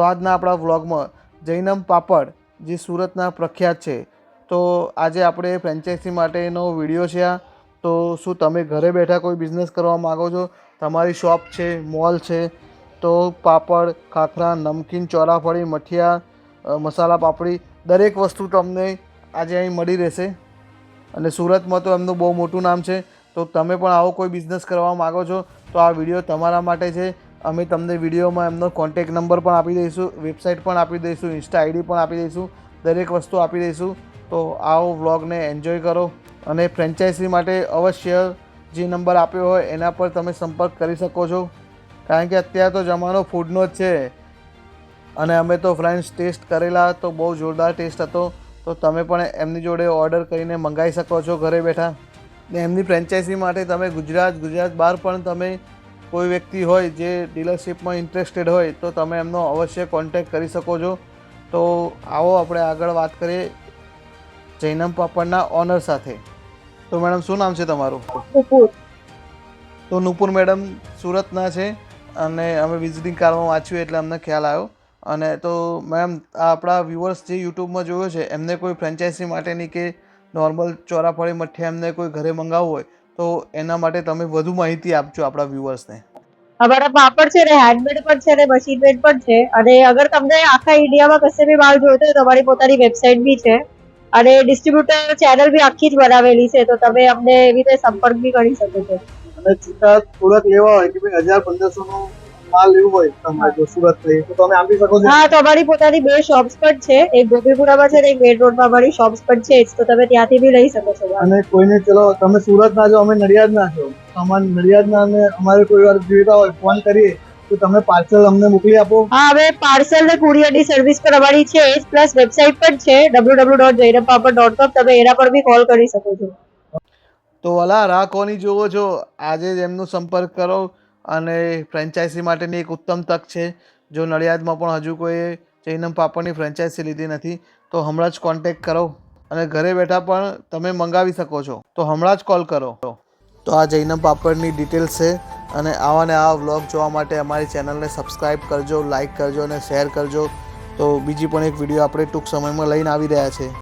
તો આજના આપણા વ્લોગમાં જૈનમ પાપડ, જે સુરતના પ્રખ્યાત છે. તો આજે આપણે ફ્રેન્ચાઇઝી માટેનો વીડિયો છે આ. તો શું તમે ઘરે બેઠા કોઈ બિઝનેસ કરવા માગો છો? તમારી શોપ છે મોલ છે. તો પાપડ, ખાખરા, નમકીન, ચોરાફળી, મઠિયા મસાલા પાપડી, દરેક વસ્તુ તમને આજે અહીં મળી રહેશે. અને સુરતમાં તો એમનું બહુ મોટું નામ છે. તો તમે પણ આવો કોઈ બિઝનેસ કરવા માગો છો, તો આ વીડિયો તમારા માટે છે. અમે તમને વિડીયોમાં એમનો કોન્ટેક નંબર પણ આપી દઈશું વેબસાઇટ પણ આપી દઈશું ઇન્સ્ટા આઈડી પણ આપી દઈશું, દરેક વસ્તુ આપી દઈશું. તો આવો વ્લોગને એન્જોય કરો અને ફ્રેન્ચાઇઝી માટે અવશ્ય જે નંબર આપ્યો હોય એના પર તમે સંપર્ક કરી શકો છો. કારણ કે અત્યારે તો જમાનો ફૂડનો જ છે. અને અમે તો ફ્રેન્ડ્સ ટેસ્ટ કરેલા, તો બહુ જોરદાર ટેસ્ટ હતો. તો તમે પણ એમની જોડે ઓર્ડર કરીને મંગાવી શકો છો ઘરે બેઠા. ને એમની ફ્રેન્ચાઇઝી માટે તમે ગુજરાત ગુજરાત બહાર પણ તમે કોઈ વ્યક્તિ હોય જે ડીલરશીપમાં ઇન્ટરેસ્ટેડ હોય તો તમે એમનો અવશ્ય કોન્ટેક્ટ કરી શકો છો. તો આવો આપણે આગળ વાત કરીએ જૈનમ પાપડના ઓનર સાથે. તો મેડમ શું નામ છે તમારું? તો નુપુર મેડમ સુરતના છે અને અમે વિઝિટિંગ કાર્ડમાં વાંચ્યું એટલે અમને ખ્યાલ આવ્યો. અને તો મેમ આ આપણા વ્યુઅર્સ જે યુટ્યુબમાં જોયો છે એમને કોઈ ફ્રેન્ચાઇઝી માટેની કે નોર્મલ ચોરાફળી મઠ્ઠી એમને કોઈ ઘરે મંગાવવું હોય તો એના માટે તમે વધુ માહિતી આપજો આપણા વ્યુઅર્સને અમારા પાપડ છે ને હેન્ડમેડ પણ છે ને મશીન મેડ પણ છે. અને અગર તમને આખા ઇન્ડિયામાં કશે બી માલ જોઈતો હોય તો અમારી પોતાની વેબસાઇટ બી છે. અને ડિસ્ટ્રીબ્યુટર ચેનલ બી આખી જ બનાવેલી છે, તો તમે અમને એવી રીતે સંપર્ક બી કરી શકો છો. અને છૂટા થોડાક લેવા હોય કે ભાઈ હજાર પંદરસો નો માલ લેવું હોય તમારે જો સુરતથી તો તમે આપી શકો છો? હા તો અમારી પોતાની બે શોપ્સ પણ છે. એક ગોપીપુરામાં છે ને એક મેઇન રોડમાં અમારી શોપ્સ પણ છે તો તમે ત્યાંથી બી લઈ શકો છો અને કોઈને ચલો તમે સુરત ના છો અમે નડિયાદ ના છો. અમારે નડિયાદ ના અને અમારે કોઈ વાર જોઈતા હોય ફોન કરીએ તો તમે પાર્સલ અમને મોકલી આપો. હા હવે પાર્સલ ને કુરિયરની સર્વિસ પણ અમારી છે જ પ્લસ વેબસાઇટ પણ છે W W dot Jainpapad dot com તમે એના પર બી કોલ કરી શકો છો. તો વલા રાહ કોની જોવો છો? આજે જ એમનો સંપર્ક કરો. અને ફ્રેન્ચાઇઝી માટેની એક ઉત્તમ તક છે, જો નડિયાદમાં પણ હજુ કોઈ જૈનમ પાપડની ફ્રેન્ચાઇઝી લીધી નથી, તો હમણાં જ કોન્ટેક્ટ કરો અને ઘરે બેઠા પણ તમે મંગાવી શકો છો. તો હમણાં જ કોલ કરો. તો આ જૈનમ પાપડની ડિટેલ્સ છે અને આવા ને આવા વ્લોગ જોવા માટે અમારી ચેનલને સબસ્ક્રાઈબ કરજો લાઇક કરજો અને શેર કરજો. તો બીજી પણ એક વીડિયો આપણે ટૂંક સમયમાં લઈને આવી રહ્યા છે.